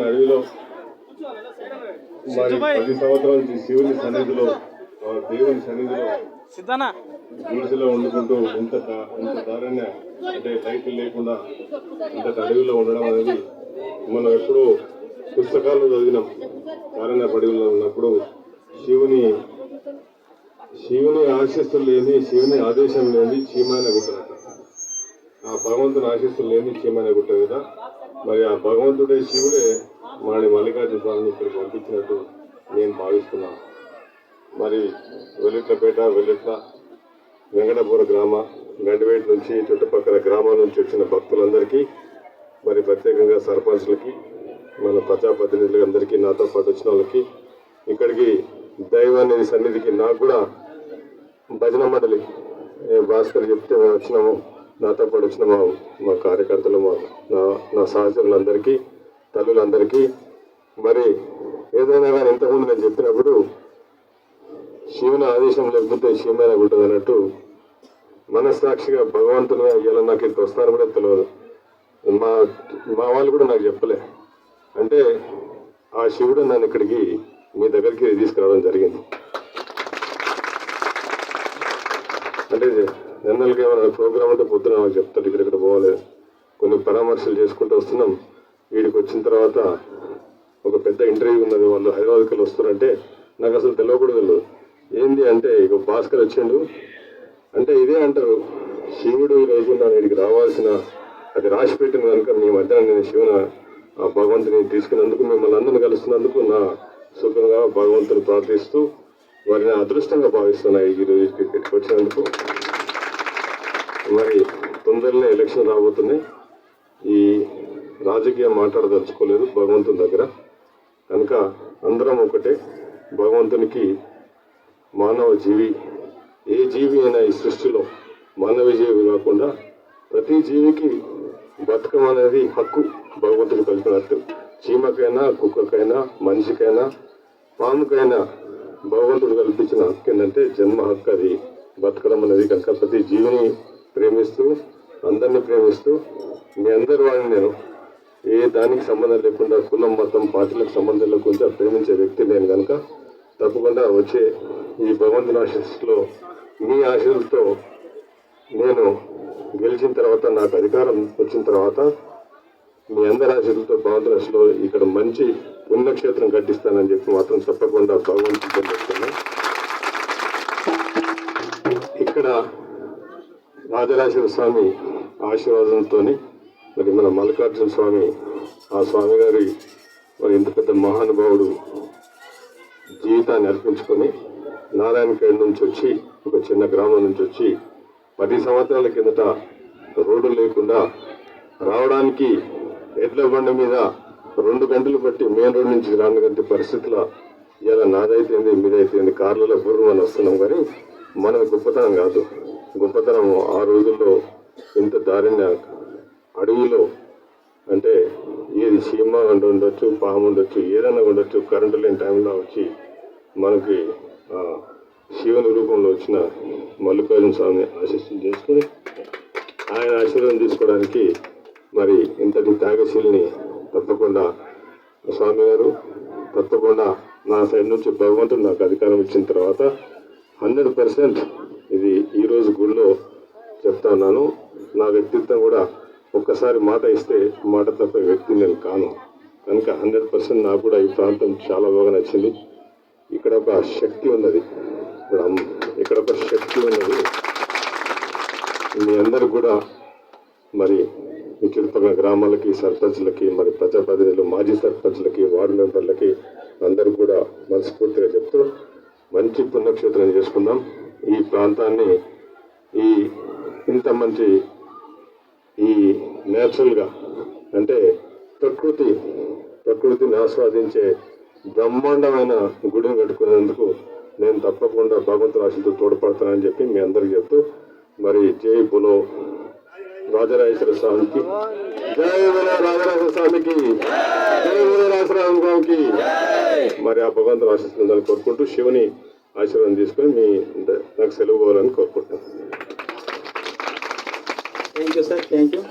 అడవిలో మరి పది సంవత్సరాల నుంచి శివుని సన్నిధిలో దేవుని సన్నిధిలో గుడిసెలో వండుకుంటూ ఇంత ఇంత దారుణ్య అంటే లైట్లు లేకుండా ఇంత అడవిలో ఉండడం అనేది మనం ఎప్పుడూ పుస్తకాల్లో చదివినాం. కారణ్య అడవిలో ఉన్నప్పుడు శివుని శివుని ఆశీస్సులు లేని శివుని ఆదేశం లేని చీమైన గుట్టనట ఆ భగవంతుని ఆశీస్సులు లేని చీమైన గుట్ట కదా. మరి ఆ భగవంతుడే శివుడే మాడి మల్లికార్జున స్వామిని ఇక్కడికి పంపించినట్టు నేను భావిస్తున్నాను మరి వెల్లిట్లపేట వెల్లిట్ల వెంకటపుర గ్రామ గండివేట నుంచి చుట్టుపక్కల గ్రామాల నుంచి వచ్చిన భక్తులందరికీ మరి ప్రత్యేకంగా సర్పంచ్లకి మన ప్రజాప్రతినిధులందరికీ నాతో పాటు వచ్చిన వాళ్ళకి ఇక్కడికి దైవాన్ని సన్నిధికి నాకు కూడా భజన మండలి భాస్కర్ చెప్తే మేము వచ్చినాము. నాతో పాటు వచ్చిన మా మా కార్యకర్తలు మా నా నా సహచరులందరికీ తల్లులందరికీ మరి ఏదైనా కానీ ఇంతకుముందు నేను చెప్పినప్పుడు శివుని ఆదేశం లేకపోతే శివమైన ఉంటుంది అన్నట్టు మనస్సాక్షిగా భగవంతుని ఇలా నాకు ఇంత వస్తాను కూడా తెలియదు. మా మా వాళ్ళు కూడా నాకు చెప్పలే. అంటే ఆ శివుడు నన్ను ఇక్కడికి మీ దగ్గరికి తీసుకురావడం జరిగింది. అంటే జనరల్గా ఏమైనా ప్రోగ్రామ్ అంటే పొద్దున నాకు చెప్తాడు ఇక్కడ ఇక్కడ పోవాలి. కొన్ని పరామర్శలు చేసుకుంటూ వస్తున్నాం. వీడికి వచ్చిన తర్వాత ఒక పెద్ద ఇంటర్వ్యూ ఉన్నది వాళ్ళు హైదరాబాద్కి వెళ్ళి వస్తారంటే నాకు అసలు తెలియకూడదు ఏంది అంటే ఇక భాస్కర్ వచ్చిండు. అంటే ఇదే అంటారు శివుడు ఈ నా వీడికి రావాల్సిన అది రాసి పెట్టిన కనుక మీ మధ్యాహ్నం నేను శివుని ఆ భగవంతుని తీసుకున్నందుకు మిమ్మల్ని అందరిని కలుస్తున్నందుకు నా సుఖంగా భగవంతుని ప్రార్థిస్తూ వారిని అదృష్టంగా భావిస్తున్నాయి ఈ రోజు ఇక్కడికి వచ్చినందుకు. మరి తొందరలో ఎలక్షన్ రాబోతున్నాయి ఈ రాజకీయం మాట్లాడదలుచుకోలేదు భగవంతుని దగ్గర. కనుక అందరం ఒకటే భగవంతునికి మానవ జీవి ఏ జీవి అయినా ఈ సృష్టిలో మానవ జీవి కాకుండా ప్రతి జీవికి బతకం అనేది హక్కు భగవంతుడు కలిపినట్టు. చీమకైనా కుక్కకైనా మనిషికైనా పాముకైనా భగవంతుడు కల్పించిన హక్కు ఏంటంటే జన్మ హక్కు అది. బతకడం అనేది కనుక ప్రతి జీవిని ప్రేమిస్తూ అందరినీ ప్రేమిస్తూ మీ అందరి వాడిని నేను ఏ దానికి సంబంధం లేకుండా కులం మతం పార్టీలకు సంబంధం లేకుండా ప్రేమించే వ్యక్తి నేను కనుక తప్పకుండా వచ్చే ఈ భగవంతుని ఆశీస్సులో మీ ఆశీస్సులతో నేను గెలిచిన తర్వాత నాకు అధికారం వచ్చిన తర్వాత మీ అందరి ఆశీస్సులతో భగవంతుని ఆశలో ఇక్కడ మంచి పుణ్యక్షేత్రం కట్టిస్తానని చెప్పి మాత్రం తప్పకుండా భగవంతుని చెప్తున్నాను రాజరాజేశ్వర స్వామి ఆశీర్వాదంతో మరి మన మల్లికార్జున స్వామి ఆ స్వామి గారి మరి ఇంత పెద్ద మహానుభావుడు జీవితాన్ని అర్పించుకొని నారాయణఖేడ్ నుంచి వచ్చి ఒక చిన్న గ్రామం నుంచి వచ్చి పది సంవత్సరాల కిందట రోడ్డు లేకుండా రావడానికి ఎడ్ల బండి మీద రెండు గంటలు బట్టి మెయిన్ రోడ్ నుంచి రానుగంటే పరిస్థితుల ఇలా నాదైతేంది మీదైతేంది కార్లలో పూర్వం వస్తున్నాం కానీ మనకు గొప్పతనం కాదు. గొప్పతనం ఆ రోజుల్లో ఇంత దారిన అడవిలో అంటే ఏది సీమ అంటూ ఉండొచ్చు పాము ఉండొచ్చు ఏదైనా ఉండొచ్చు కరెంటు లేని టైంలో వచ్చి మనకి ఆ, శివుని రూపంలో వచ్చిన మల్లికార్జున స్వామిని ఆశీస్సులు చేసుకుని ఆయన ఆశీర్వాదం తీసుకోవడానికి మరి ఇంతటి త్యాగశీలిని తప్పకుండా స్వామి గారు తప్పకుండా నా సైడ్ నుంచి భగవంతుడు నాకు అధికారం ఇచ్చిన తర్వాత హండ్రెడ్ పర్సెంట్ ఈరోజు గుడిలో చెప్తా ఉన్నాను. నా వ్యక్తిత్వం కూడా ఒక్కసారి మాట ఇస్తే మాట తప్ప వ్యక్తి నేను కాను. కనుక హండ్రెడ్ పర్సెంట్ నాకు కూడా ఈ ప్రాంతం చాలా బాగా నచ్చింది. ఇక్కడ ఒక శక్తి ఉన్నది. ఇక్కడ ఒక శక్తి ఉన్నది. మీ అందరు కూడా మరి ఈ చుట్టుపక్కల గ్రామాలకి సర్పంచ్లకి మరి ప్రజాప్రతినిధులు మాజీ సర్పంచ్లకి వార్డు మెంబర్లకి అందరూ కూడా మనస్ఫూర్తిగా చెప్తూ మంచి పుణ్యక్షేత్రం చేసుకుందాం. ఈ ప్రాంతాన్ని ఈ ఇంత మంచి ఈ నేచురల్గా అంటే ప్రకృతి ప్రకృతిని ఆస్వాదించే బ్రహ్మాండమైన గుడిని కట్టుకునేందుకు నేను తప్పకుండా భగవంతుని ఆశతో తోడ్పడతానని చెప్పి మీ అందరికి చెప్తూ మరి జై బులో రాజరాజేశ్వర స్వామికి జై బులో రాజరాజేశ్వర స్వామికి జై బులో రాజరాజ స్వామికి. మరి ఆ భగవంతుని ఆశిస్తుందని కోరుకుంటూ శివుని ఆశీర్వాదం తీసుకొని మీ నాకు సెలవు పోవాలని కోరుకుంటున్నాను. Thank you sir thank you